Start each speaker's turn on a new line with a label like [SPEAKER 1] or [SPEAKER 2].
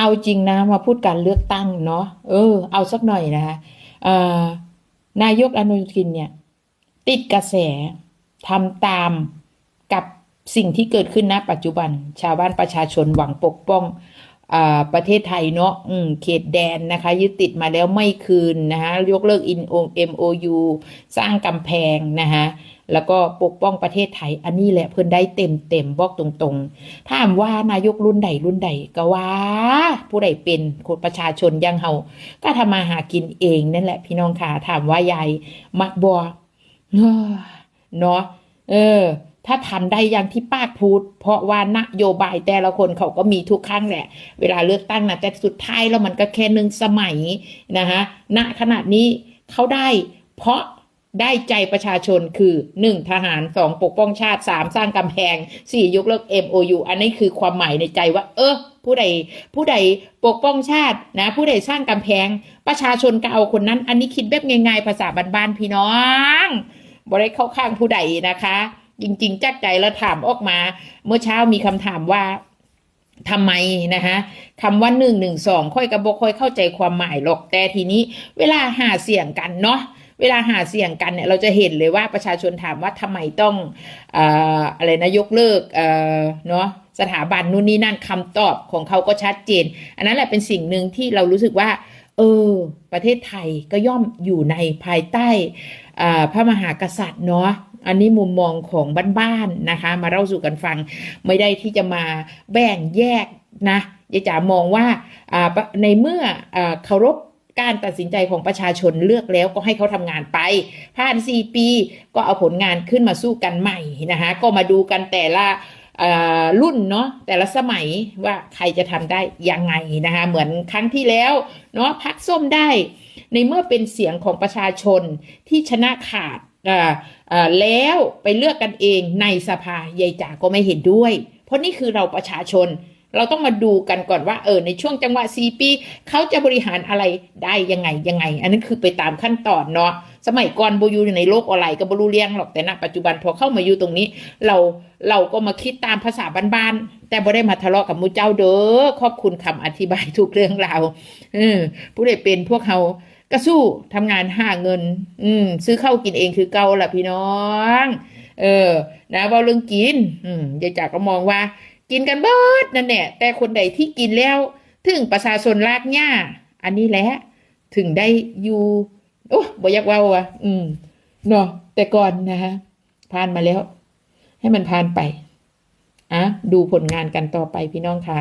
[SPEAKER 1] เอาจริงนะมาพูดการเลือกตั้งเนาะเออ เอาสักหน่อยนะคะนายกอนุทินเนี่ย ติดกระแสทำตามกับสิ่งที่เกิดขึ้นณปัจจุบัน ชาวบ้านประชาชนหวังปกป้องอาประเทศไทยเนาะอืมเขตแดนนะคะยึดติดมาแล้วไม่คืนนะคะยกเลิก MOU สร้างกำแพงนะคะ แล้วก็ปกป้องประเทศไทย อันนี้แหละเพิ่นได้เต็มเต็มบอกตรงๆ ถามว่านายกรุ่นใดรุ่นใดก็ว่า ผู้ใดเป็นคนประชาชนยังเฮาก็ทำมาหากินเองนั่นแหละ พี่น้องค่ะถามว่ายายมักบัวเนาะเออ ถ้าทำได้อย่างที่ป้าพูด เพราะว่านโยบายแต่ละคนเขาก็มีทุกครั้งแหละ เวลาเลือกตั้งนะแต่สุดท้ายแล้วมันก็แค่หนึ่งสมัยนะคะณขณะนี้เขาได้ เพราะ ได้ใจประชาชนคือหนึ่งทหารสองปกป้องชาติสามสร้างกำแพงสี่ยกเลิก MOU อันนี้คือความหมายในใจว่า เออ ผู้ใด ผู้ใดปกป้องชาตินะ ผู้ใดสร้างกำแพง ประชาชนก็เอาคนนั้น อันนี้คิดแบบง่ายๆภาษาบ้านๆพี่น้องบริเข้าข้างผู้ใดนะคะ จริง ๆจักใจแล้วถามออกมา เมื่อเช้ามีคำถามว่าทำไมนะคะคำว่าหนึ่งหนึ่งสองค่อยกระบอกค่อยเข้าใจความหมายหรอกแต่ทีนี้ เวลาหาเสียงกันเนาะ เวลาหาเสียงกันเนี่ยเราจะเห็นเลยว่าประชาชนถามว่าทำไมต้องออะไรนะยกเลิกเนาะสถาบันนู่นนี่นั่นคำตอบของเขาก็ชัดเจน อันนั้นแหละเป็นสิ่งหนึ่งที่เรารู้สึกว่า เออ ประเทศไทยก็ย่อมอยู่ในภายใต้พระมหากษัตริย์เนาะอันนี้มุมมองของบ้านๆนะคะ มาเล่าสู่กันฟังไม่ได้ที่จะมาแบ่งแยกนะยายจ๋ามองว่าในเมื่อเคารพ การตัดสินใจของประชาชนเลือกแล้วก็ให้เขาทำงานไป ผ่านสี่ปี ก็เอาผลงานขึ้นมาสู้กันใหม่นะคะก็มาดูกันแต่ละรุ่นเนาะแต่ละสมัยว่าใครจะทำได้ยังไงนะคะเหมือนครั้งที่แล้วเนาะพักส้มได้ ในเมื่อเป็นเสียงของประชาชนที่ชนะขาดอ่าอ่าแล้วไปเลือกกันเองในสภายายจ๋าก็ไม่เห็นด้วย เพราะนี่คือเราประชาชน เราต้องมาดูกันก่อนว่าเออในช่วงจังหวะสี่ปีเขาจะบริหารอะไรได้ยังไงยังไง อันนั้นคือไปตามขั้นตอนเนาะสมัยก่อนโบยูอยู่ในโลกออนไลน์ก็บรู้เรียงหรอกแต่ณปัจจุบันพอเข้ามาอยู่ตรงนี้ เราเราก็มาคิดตามภาษาบ้านๆแต่บ่ได้มาทะเลาะกับมูเจ้าเด้อขอบคุณคำอธิบายทุกเรื่องราวเออผู้ใดเป็นพวกเขาก็สู้ทำงานหาเงิน อืมซื้อข้าวกินเองคือเก่าล่ะพี่น้อง เออ นะว่าเรื่องกิน อืมยายจาก็มองว่า กินกันเบิดนั่นแหละแต่คนใดที่กินแล้ว ถึงประชาชนลากหญ้า อันนี้แหละ ถึงได้อยู่โอ้บ่อยากว่าว่ะ อืมเนาะแต่ก่อนนะฮะผ่านมาแล้ว ให้มันผ่านไปอะดูผลงานกันต่อไปพี่น้องค่ะ